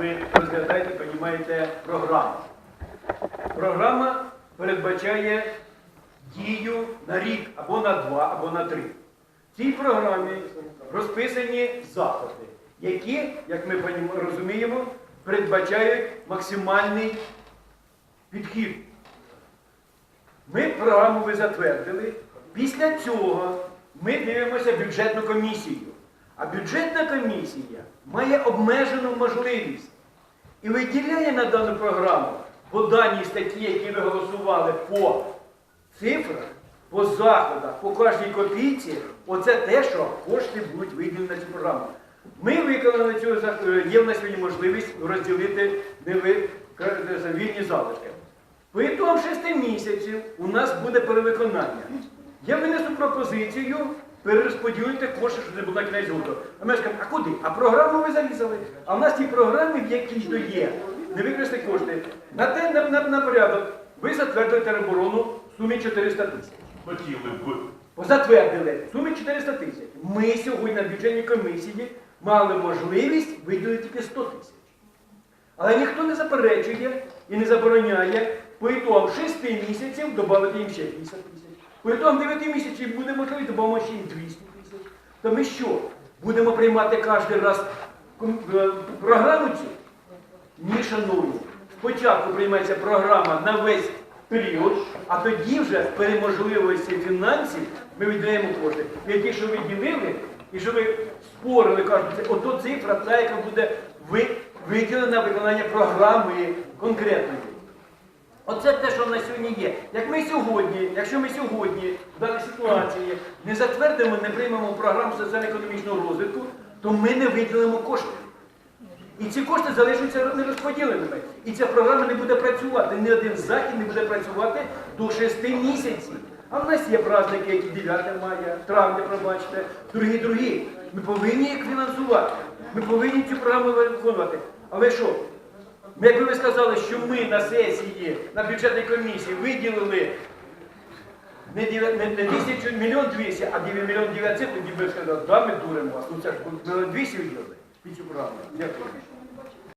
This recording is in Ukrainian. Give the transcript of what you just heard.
Ви розглядаєте, приймаєте програму. Програма передбачає дію на рік або на два, або на три. В цій програмі розписані заходи, які, як ми розуміємо, передбачають максимальний підхід. Ми програму ви затвердили. Після цього ми дивимося бюджетну комісію. А бюджетна комісія має обмежену можливість і виділяє на дану програму по даній статті, які ви голосували по цифрах, по заходах, по кожній копійці, оце те, що кошти будуть виділені на цю програму. Ми виконали цю е, є в нас сьогодні можливість розділити диви- вільні залишки. Ітогам шести місяців у нас буде перевиконання. Я винесу пропозицію перерозподілити кошти, щоб не на кінець року. А ми ж кажемо, а куди? А програму ви зарізали. А в нас ті програми, в якій то є, не використані кошти. На те на, на, на порядок ви затвердили тероборону в сумі 400 тисяч. Хотіли б. Затвердили в сумі 400 тисяч. Ми сьогодні на бюджетній комісії мали можливість виділити тільки 100 тисяч. Але ніхто не заперечує і не забороняє по ітогам 6 місяців додати їм ще 50 тисяч. По 9 місяців буде можливість додамо ще їм 200 тисяч. То ми що? Будемо приймати кожен раз е, програму цю? Ні, шановні. Спочатку прийметься програма на весь період, а тоді вже при можливості фінансів ми віддаємо кошти. І ті, що ви ділили, і що ви спорили, кажуть, ото цифра, та, яка буде ви- виділена виконання програми конкретної. Оце те, що в нас сьогодні є. Як ми сьогодні, якщо ми сьогодні в даній ситуації не затвердимо, не приймемо програму соціально-економічного розвитку, то ми не виділимо кошти. І ці кошти залишаться нерозподіленими. І ця програма не буде працювати. Ні один захід не буде працювати до 6 місяців. А в нас є праздники, які 9 мая, травня, пробачте, другі, другі. Ми повинні їх фінансувати. Ми повинні цю програму виконувати. Але що? Ми, Якби ви сказали, що ми на сесії, на бюджетній комісії виділили не, дев'я- не, не тисячу, мільйон двісті, а дев'ять- мільйон дев'ятсот, тоді би сказали, да, ми дуримо вас. Ну це ж ми 200 виділили. Дякую.